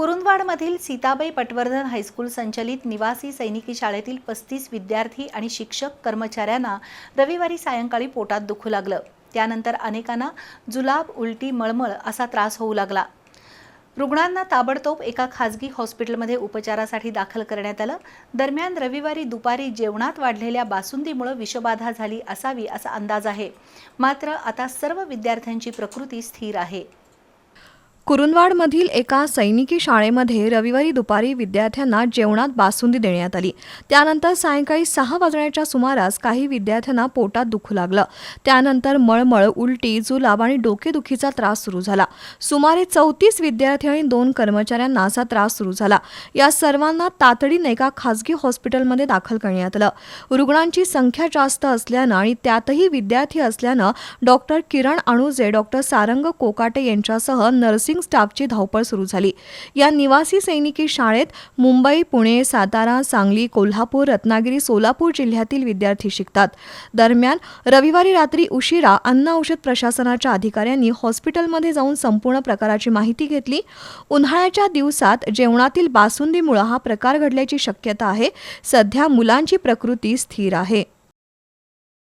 कुरुंदवाडमधील Sitabai Patwardhan high school संचलित निवासी सैनिकी शाळेतील पस्तीस विद्यार्थी आणि शिक्षक कर्मचाऱ्यांना रविवारी सायंकाळी पोटात दुखू लागलं. त्यानंतर अनेकांना जुलाब उलटी मळमळ असा त्रास होऊ लागला. रुग्णांना ताबडतोब एका खाजगी हॉस्पिटलमध्ये उपचारासाठी दाखल करण्यात आलं. दरम्यान रविवारी दुपारी जेवणात वाढलेल्या बासुंदीमुळे विषबाधा झाली असावी असा अंदाज आहे. मात्र आता सर्व विद्यार्थ्यांची प्रकृती स्थिर आहे. कुरुंदवाडमधील एका सैनिकी शाळेमध्ये रविवारी दुपारी विद्यार्थ्यांना जेवणात बासुंदी देण्यात आली. त्यानंतर सायंकाळी सहा वाजण्याच्या सुमारास काही विद्यार्थ्यांना पोटात दुखू लागलं. त्यानंतर मळमळ उलटी जुलाब आणि डोकेदुखीचा त्रास सुरू झाला. सुमारे चौतीस विद्यार्थी आणि दोन कर्मचाऱ्यांना असा त्रास सुरू झाला. या सर्वांना तातडीने एका खासगी हॉस्पिटलमध्ये दाखल करण्यात आलं. रुग्णांची संख्या जास्त असल्यानं आणि त्यातही विद्यार्थी असल्यानं डॉक्टर किरण अणुजे डॉक्टर सारंग कोकाटे यांच्यासह नर्सिंग नर्सिंग स्टाफची धावपळ सुरू झाली. या निवासी सैनिकी शाळेत मुंबई पुणे सातारा सांगली कोल्हापूर रत्नागिरी सोलापूर जिल्ह्यातील विद्यार्थी शिकतात. दरम्यान रविवारी रात्री उशिरा अन्न औषध प्रशासनाच्या अधिकाऱ्यांनी हॉस्पिटलमध्ये जाऊन संपूर्ण प्रकाराची माहिती घेतली. उन्हाळ्याच्या दिवसात जेवणातील बासुंदीमुळे हा प्रकार घडल्याची शक्यता आहे. सध्या मुलांची प्रकृती स्थिर आहे.